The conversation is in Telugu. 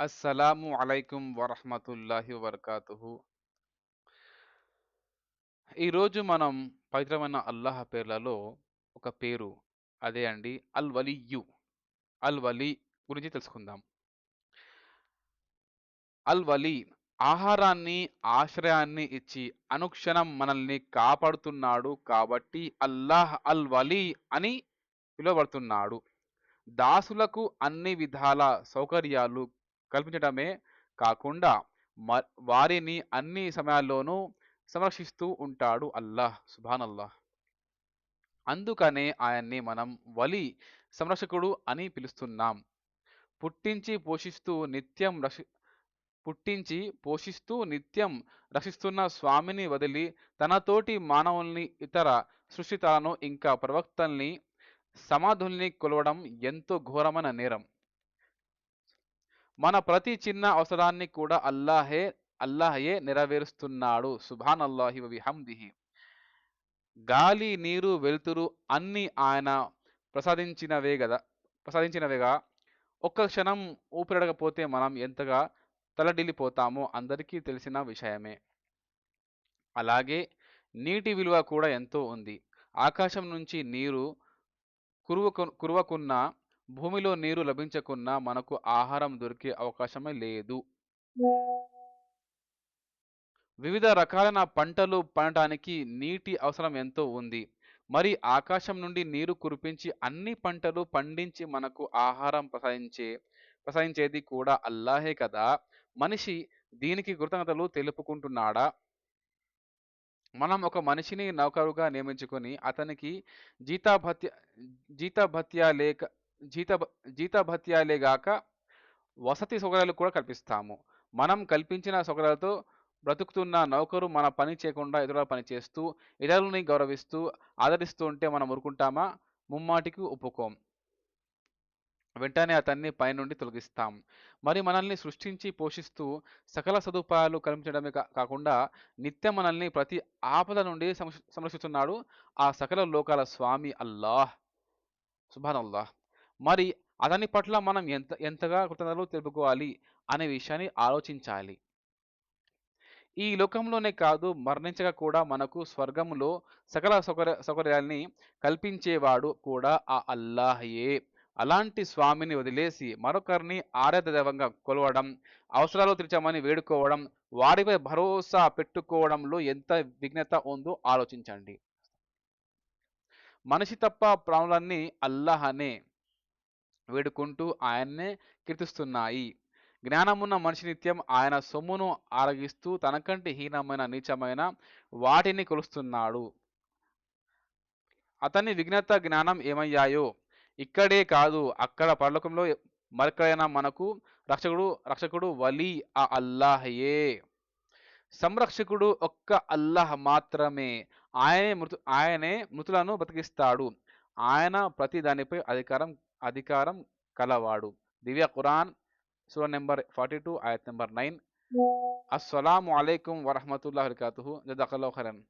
అస్సలాము అలైకుం వరహమతుల్లాహి వబర్కాతుహు. ఈరోజు మనం పవిత్రమైన అల్లాహ్ పేర్లలో ఒక పేరు అదే అండి అల్ వలియు. అల్ వలి గురించి తెలుసుకుందాం. అల్ వలి ఆహారాన్ని ఆశ్రయాన్ని ఇచ్చి అనుక్షణం మనల్ని కాపాడుతున్నాడు కాబట్టి అల్లాహ్ అల్ వలి అని పిలువబడుతున్నాడు. దాసులకు అన్ని విధాల సౌకర్యాలు కల్పించడమే కాకుండా మ- వారిని అన్ని సమయాల్లోనూ సంరక్షిస్తూ ఉంటాడు అల్లాహ్ సుభాన్ అల్లాహ్ అందుకనే ఆయన్ని మనం వలి సంరక్షకుడు అని పిలుస్తున్నాం. పుట్టించి పోషిస్తూ నిత్యం రక్ష పుట్టించి పోషిస్తూ నిత్యం రక్షిస్తున్న స్వామిని వదిలి తనతోటి మానవుల్ని ఇతర సృష్టితాలను ఇంకా ప్రవక్తల్ని సమాధుల్ని కొలవడం ఎంతో ఘోరమైన నేరం. మన ప్రతి చిన్న అవసరాన్ని కూడా అల్లాహే అల్లాహయే నెరవేరుస్తున్నాడు. సుభాన్ అల్లాహి విహందిహి గాలి నీరు వెలుతురు అన్ని ఆయన ప్రసాదించినవే కదా ప్రసాదించినవేగా ఒక్క క్షణం ఊపిరడకపోతే మనం ఎంతగా తలడిల్లిపోతామో అందరికీ తెలిసిన విషయమే. అలాగే నీటి విలువ కూడా ఎంతో ఉంది. ఆకాశం నుంచి నీరు కురువకు కురువకున్న భూమిలో నీరు లభించకున్నా మనకు ఆహారం దొరికే అవకాశమే లేదు. వివిధ రకాలైన పంటలు పండటానికి నీటి అవసరం ఎంతో ఉంది. మరి ఆకాశం నుండి నీరు కురిపించి అన్ని పంటలు పండించి మనకు ఆహారం ప్రసాదించే ప్రసాదించేది కూడా అల్లాహే కదా! మనిషి దీనికి కృతజ్ఞతలు తెలుపుకుంటున్నాడా? మనం ఒక మనిషిని నౌకరుగా నియమించుకొని అతనికి జీతాభత్య జీతాభత్య లేక జీత జీతభత్యాలే గాక వసతి సౌకర్యాలు కూడా కల్పిస్తాము. మనం కల్పించిన సౌకర్యాలతో బ్రతుకుతున్న నౌకరు మన పని చేయకుండా ఇతరుల పని చేస్తూ ఇతరులని గౌరవిస్తూ ఆదరిస్తూ ఉంటే మనం ఊరుకుంటామా? ముమ్మాటికి ఒప్పుకోం. వెంటనే అతన్ని పైనుండి తొలగిస్తాం. మరి మనల్ని సృష్టించి పోషిస్తూ సకల సదుపాయాలు కల్పించడమే కాకుండా నిత్యం మనల్ని ప్రతి ఆపద నుండి సంరక్షిస్తున్నాడు ఆ సకల లోకాల స్వామి అల్లాహ్. సుభాన్ అల్లాహ్ మరి అతని పట్ల మనం ఎంత ఎంతగా కృతజ్ఞతలు తెలుపుకోవాలి అనే విషయాన్ని ఆలోచించాలి. ఈ లోకంలోనే కాదు మరణించగా కూడా మనకు స్వర్గంలో సకల సౌకర్య సౌకర్యాల్ని కల్పించేవాడు కూడా ఆ అల్లాహయే. అలాంటి స్వామిని వదిలేసి మరొకరిని ఆరాధ కొలవడం అవసరాలు తీర్చమని వేడుకోవడం వారిపై భరోసా పెట్టుకోవడంలో ఎంత విఘ్నత ఉందో ఆలోచించండి. మనిషి తప్ప ప్రాణులన్నీ అల్లాహనే. వేడుకుంటూ ఆయన్నే కీర్తిస్తున్నాయి. జ్ఞానమున్న మనిషి నిత్యం ఆయన సొమ్మును ఆరగిస్తూ తనకంటే హీనమైన నీచమైన వాటిని కొలుస్తున్నాడు. అతని విఘ్నత జ్ఞానం ఏమయ్యాయో ఇక్కడే కాదు అక్కడ పరలోకంలో మరెక్కడైనా మనకు రక్షకుడు రక్షకుడు వలీ ఆ అల్లాహయే. సంరక్షకుడు ఒక్క అల్లాహ్ మాత్రమే. ఆయనే మృతు ఆయనే మృతులను బ్రతికిస్తాడు. ఆయన ప్రతి దానిపై అధికారం అధికారం కలవాడు. దివ్య ఖురాన్ సూర నెంబర్ ఫార్టీ టూ ఆయత్ నెంబర్ నైన్. అస్సలాము అలైకుం వరహమతుల్లాహి వబరకాతుహు. జజాకల్లాహు ఖైరన్.